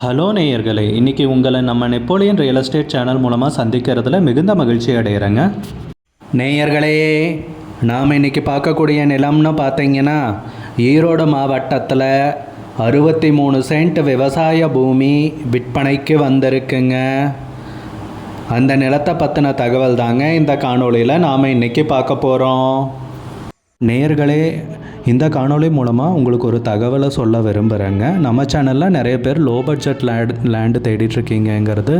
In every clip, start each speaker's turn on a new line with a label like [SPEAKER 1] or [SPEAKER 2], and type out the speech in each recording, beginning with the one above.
[SPEAKER 1] Hello நேயர்களே இன்றைக்கி உங்களை நம்ம நெப்போலியன் ரியல் எஸ்டேட் சேனல் மூலமாக சந்திக்கிறதுல மிகுந்த மகிழ்ச்சி அடைகிறேங்க நேயர்களே நாம் இன்றைக்கி பார்க்கக்கூடிய நிலம்னு பார்த்தீங்கன்னா ஈரோடு மாவட்டத்தில் அறுபத்தி மூணு சென்ட் விவசாய பூமி விற்பனைக்கு வந்திருக்குங்க. அந்த நிலத்தை பற்றின தகவல் தாங்க இந்த காணொளியில் நாம் இன்றைக்கி பார்க்க போகிறோம் நேயர்களே இந்த காணொளி மூலமாக உங்களுக்கு ஒரு தகவலை சொல்ல விரும்புகிறேங்க நம்ம சேனலில் நிறைய பேர் லோ பட்ஜெட் லேண்ட் லேண்டு தேடிட்டுருக்கீங்கங்கிறது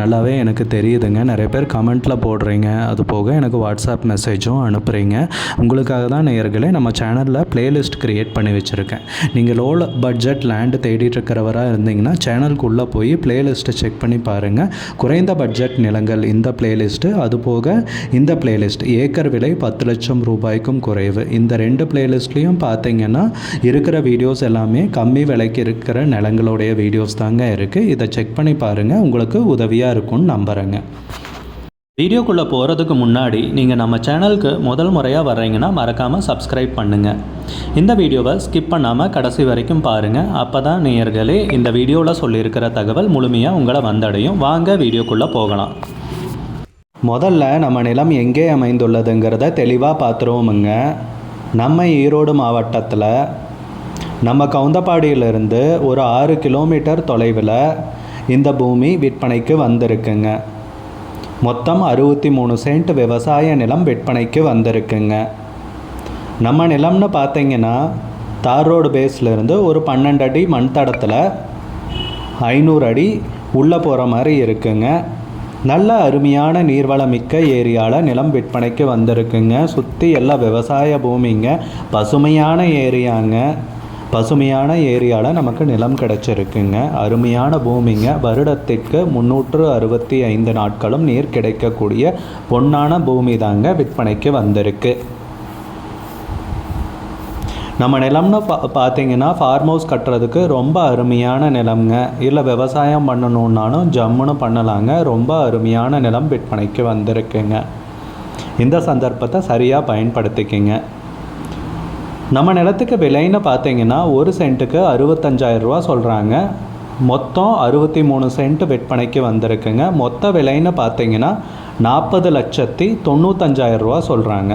[SPEAKER 1] நல்லாவே எனக்கு தெரியுதுங்க. நிறைய பேர் கமெண்ட்டில் போடுறீங்க. அது போக எனக்கு வாட்ஸ்அப் மெசேஜும் அனுப்புகிறீங்க உங்களுக்காக தான் நேயர்களே நம்ம சேனலில் ப்ளேலிஸ்ட் க்ரியேட் பண்ணி வச்சுருக்கேன். நீங்கள் லோ பட்ஜெட் லேண்டு தேடிட்டுருக்கிறவராக இருந்தீங்கன்னா சேனலுக்குள்ளே போய் ப்ளேலிஸ்ட்டை செக் பண்ணி பாருங்கள் குறைந்த பட்ஜெட் நிலங்கள் இந்த ப்ளேலிஸ்ட்டு அது போக இந்த ப்ளேலிஸ்ட் ஏக்கர் விலை பத்து லட்சம் ரூபாய்க்கும் குறைவு. இந்த ரெண்டு பிளேலிஸ்ட்லேயும் பார்த்தீங்கன்னா இருக்கிற வீடியோஸ் எல்லாமே கம்மி விலைக்கு இருக்கிற நிலங்களுடைய வீடியோஸ் தாங்க இருக்குது இதை செக் பண்ணி பாருங்கள் உங்களுக்கு உதவியாக இருக்கும்னு நம்புகிறேங்க வீடியோக்குள்ளே போகிறதுக்கு முன்னாடி நீங்கள் நம்ம சேனலுக்கு முதல் முறையாக வர்றீங்கன்னா மறக்காமல் சப்ஸ்கிரைப் பண்ணுங்கள் இந்த வீடியோவை ஸ்கிப் பண்ணாமல் கடைசி வரைக்கும் பாருங்கள் அப்போ தான் நேயர்களே இந்த வீடியோவில் சொல்லியிருக்கிற தகவல் முழுமையாக உங்களை வந்தடையும். வாங்க வீடியோக்குள்ளே போகலாம். முதல்ல நம்ம நிலம் எங்கே அமைந்துள்ளதுங்கிறத தெளிவாக பார்த்துருவோமுங்க நம்ம ஈரோடு மாவட்டத்தில் நம்ம கவுந்தப்பாடியிலிருந்து ஒரு ஆறு கிலோமீட்டர் தொலைவில் இந்த பூமி விற்பனைக்கு வந்திருக்குங்க. மொத்தம் அறுபத்தி மூணு சென்ட் விவசாய நிலம் விற்பனைக்கு வந்திருக்குங்க. நம்ம நிலம்னு பார்த்தீங்கன்னா தார் ரோடு பேஸ்லேருந்து ஒரு பன்னெண்டு அடி மண் தடத்தில் ஐநூறு அடி உள்ளே போகிற மாதிரி இருக்குங்க. நல்ல அருமையான நீர்வளமிக்க ஏரியாவில் நிலம் விற்பனைக்கு வந்திருக்குங்க. சுற்றி எல்லாம் விவசாய பூமிங்க. பசுமையான ஏரியாங்க. பசுமையான ஏரியாவில் நமக்கு நிலம் கிடச்சிருக்குங்க. அருமையான பூமிங்க. வருடத்திற்கு முந்நூற்று அறுபத்தி ஐந்து நாட்களும் நீர் கிடைக்கக்கூடிய பொன்னான பூமி தாங்க விற்பனைக்கு வந்திருக்கு. நம்ம நிலம்னு பா பார்த்தீங்கன்னா ஃபார்ம் ஹவுஸ் கட்டுறதுக்கு ரொம்ப அருமையான நிலம்ங்க. இல்லை விவசாயம் பண்ணணுன்னாலும் ஜம்முன்னு பண்ணலாங்க. ரொம்ப அருமையான நிலம் விற்பனைக்கு வந்திருக்குங்க. இந்த சந்தர்ப்பத்தை சரியாக பயன்படுத்திக்கிங்க. நம்ம நிலத்துக்கு விலைன்னு பார்த்தீங்கன்னா ஒரு சென்ட்டுக்கு அறுபத்தஞ்சாயிரம் ரூபா சொல்கிறாங்க மொத்தம் அறுபத்தி மூணு சென்ட் விற்பனைக்கு வந்திருக்குங்க. மொத்த விலைன்னு பார்த்தீங்கன்னா நாற்பது லட்சத்தி தொண்ணூத்தஞ்சாயிரம் ரூபா சொல்கிறாங்க